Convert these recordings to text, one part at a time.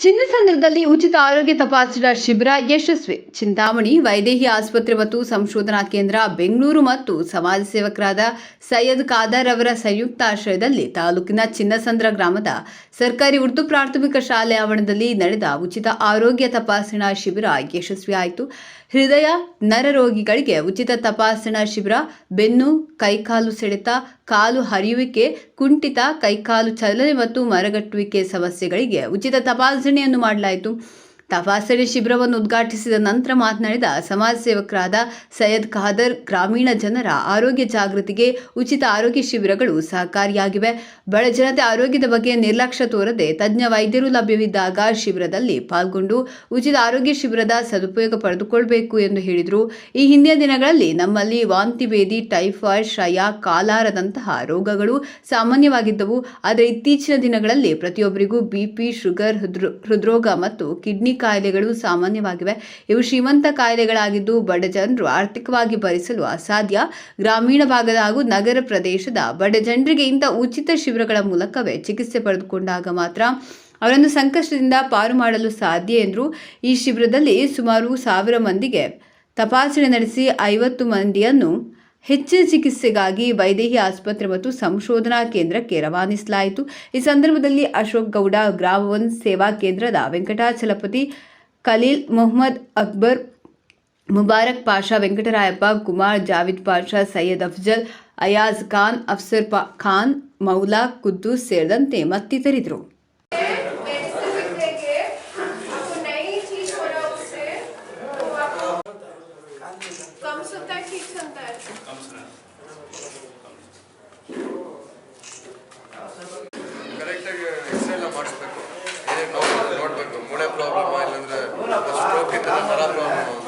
ಚಿನ್ನಸಂದ್ರದಲ್ಲಿ ಉಚಿತ ಆರೋಗ್ಯ ತಪಾಸಣಾ ಶಿಬಿರ ಯಶಸ್ವಿ. ಚಿಂತಾಮಣಿ ವೈದೇಹಿ ಆಸ್ಪತ್ರೆ ಮತ್ತು ಸಂಶೋಧನಾ ಕೇಂದ್ರ ಬೆಂಗಳೂರು ಮತ್ತು ಸಮಾಜ ಸೇವಕರಾದ ಸೈಯದ್ ಖಾದರ್ ಅವರ ಸಂಯುಕ್ತಾಶ್ರಯದಲ್ಲಿ ತಾಲೂಕಿನ ಚಿನ್ನಸಂದ್ರ ಗ್ರಾಮದ ಸರ್ಕಾರಿ ಉರ್ದು ಪ್ರಾಥಮಿಕ ಶಾಲೆ ಆವರಣದಲ್ಲಿ ನಡೆದ ಉಚಿತ ಆರೋಗ್ಯ ತಪಾಸಣಾ ಶಿಬಿರ ಯಶಸ್ವಿಯಾಯಿತು. ಹೃದಯ ನರರೋಗಿಗಳಿಗೆ ಉಚಿತ ತಪಾಸಣಾ ಶಿಬಿರ ಬೆನ್ನು, ಕೈಕಾಲು ಸೆಳೆತ ಕಾಲು ಹರಿಯುವಿಕೆ ಕುಂಠಿತ ಕೈಕಾಲು ಚಲನೆ ಮತ್ತು ಮರಗಟ್ಟುವಿಕೆ ಸಮಸ್ಯೆಗಳಿಗೆ ಉಚಿತ ತಪಾಸಣೆಯನ್ನು ಮಾಡಲಾಯಿತು. ತಪಾಸಣೆ ಶಿಬಿರವನ್ನು ಉದ್ಘಾಟಿಸಿದ ನಂತರ ಮಾತನಾಡಿದ ಸಮಾಜ ಸೇವಕರಾದ ಸೈಯದ್ ಖಾದರ್, ಗ್ರಾಮೀಣ ಜನರ ಆರೋಗ್ಯ ಜಾಗೃತಿಗೆ ಉಚಿತ ಆರೋಗ್ಯ ಶಿಬಿರಗಳು ಸಹಕಾರಿಯಾಗಿವೆ. ಬಡ ಜನತೆ ಆರೋಗ್ಯದ ಬಗ್ಗೆ ನಿರ್ಲಕ್ಷ್ಯ ತೋರದೆ ತಜ್ಞ ವೈದ್ಯರು ಲಭ್ಯವಿದ್ದಾಗ ಶಿಬಿರದಲ್ಲಿ ಪಾಲ್ಗೊಂಡು ಉಚಿತ ಆರೋಗ್ಯ ಶಿಬಿರದ ಸದುಪಯೋಗ ಪಡೆದುಕೊಳ್ಳಬೇಕು ಎಂದು ಹೇಳಿದರು. ಈ ಹಿಂದಿನ ದಿನಗಳಲ್ಲಿ ನಮ್ಮಲ್ಲಿ ವಾಂತಿ ಭೇದಿ, ಟೈಫಾಯ್ಡ್ ಕ್ಷಯ ಕಾಲಾರದಂತಹ ರೋಗಗಳು ಸಾಮಾನ್ಯವಾಗಿದ್ದವು. ಆದರೆ ಇತ್ತೀಚಿನ ದಿನಗಳಲ್ಲಿ ಪ್ರತಿಯೊಬ್ಬರಿಗೂ ಬಿಪಿ ಶುಗರ್, ಹೃದ್ರೋ- ಹೃದ್ರೋಗ ಮತ್ತು ಕಿಡ್ನಿ ಕಾಯಿಲೆಗಳು ಸಾಮಾನ್ಯವಾಗಿವೆ. ಇವು ಶ್ರೀಮಂತ ಕಾಯಿಲೆಗಳಾಗಿದ್ದು ಬಡ ಜನರು ಆರ್ಥಿಕವಾಗಿ ಭರಿಸಲು ಅಸಾಧ್ಯ. ಗ್ರಾಮೀಣ ಭಾಗದ ಹಾಗೂ ನಗರ ಪ್ರದೇಶದ ಬಡ ಜನರಿಗೆ ಇಂಥ ಉಚಿತ ಶಿಬಿರಗಳ ಮೂಲಕವೇ ಚಿಕಿತ್ಸೆ ಪಡೆದುಕೊಂಡಾಗ ಮಾತ್ರ ಅವರನ್ನು ಸಂಕಷ್ಟದಿಂದ ಪಾರು ಮಾಡಲು ಸಾಧ್ಯ ಎಂದರು. ಈ ಶಿಬಿರದಲ್ಲಿ ಸುಮಾರು ಸಾವಿರ ಮಂದಿಗೆ ತಪಾಸಣೆ ನಡೆಸಿ ಐವತ್ತು ಮಂದಿಯನ್ನು ಹೆಚ್ಚಿನ ಚಿಕಿತ್ಸೆಗಾಗಿ ವೈದೇಹಿ ಆಸ್ಪತ್ರೆ ಮತ್ತು ಸಂಶೋಧನಾ ಕೇಂದ್ರಕ್ಕೆ ರವಾನಿಸಲಾಯಿತು. ಈ ಸಂದರ್ಭದಲ್ಲಿ ಅಶೋಕ್ ಗೌಡ ಗ್ರಾಮ ಒನ್ ಸೇವಾ ಕೇಂದ್ರದ ವೆಂಕಟಾಚಲಪತಿ ಖಲೀಲ್ ಮೊಹಮ್ಮದ್ ಅಕ್ಬರ್, ಮುಬಾರಕ್ ಪಾಷಾ, ವೆಂಕಟರಾಯಪ್ಪ, ಕುಮಾರ್ ಜಾವಿದ್ ಪಾಷಾ, ಸೈಯದ್ ಅಫ್ಜಲ್, ಅಯಾಜ್ ಖಾನ್, ಅಫ್ಸರ್ ಪಾ, ಖಾನ್, ಮೌಲಾ ಕುದ್ದೂಸ್ ಸೇರಿದಂತೆ ಮತ್ತಿತರಿದ್ದರು. ಹೊಸದಾಗಿ ಕರೆಕ್ಟಾಗಿ ಎಕ್ಸ್ರೇ ಮಾಡಿಸ್ಬೇಕು. ನೋಡ್ಬೇಕು? ಮೂಳೆ ಪ್ರಾಬ್ಲಮ್ ಇಲ್ಲಾಂದ್ರೆ ಸ್ಟ್ರೋಕ್ ಇದ್ದರೆ ನರ problem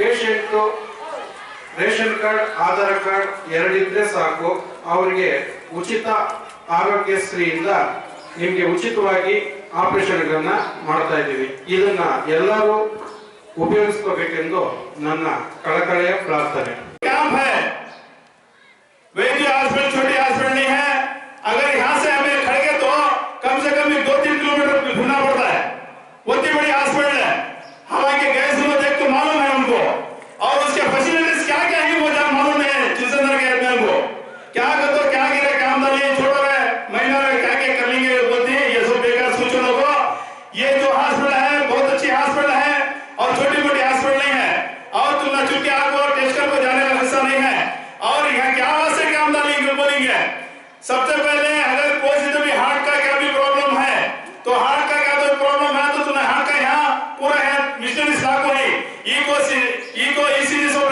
patient ration card, Aadhaar card ಎರಡಿದ್ರೆ ಸಾಕು. ಅವರಿಗೆ ಉಚಿತ ಆರೋಗ್ಯ ಆರೋಗ್ಯಶ್ರೀಯಿಂದ ನಿಮಗೆ ಉಚಿತವಾಗಿ ಆಪರೇಷನ್ಗಳನ್ನ ಮಾಡ್ತಾ ಇದ್ದೀವಿ. ಇದನ್ನ ಎಲ್ಲರೂ ಉಪಯೋಗಿಸ್ಕೋಬೇಕೆಂದು ನನ್ನ ಕಳಕಳೆಯ ಪ್ರಾರ್ಥನೆ. सबसे पहले अगर कोई से भी हार्ट का क्या भी प्रॉब्लम है? तो हार्ट का क्या तो प्रॉब्लम है? तो तुम्हें हार्ट का यहाँ पूरा है। मिशनरी स्टॉक हुई इको ईसीजी सब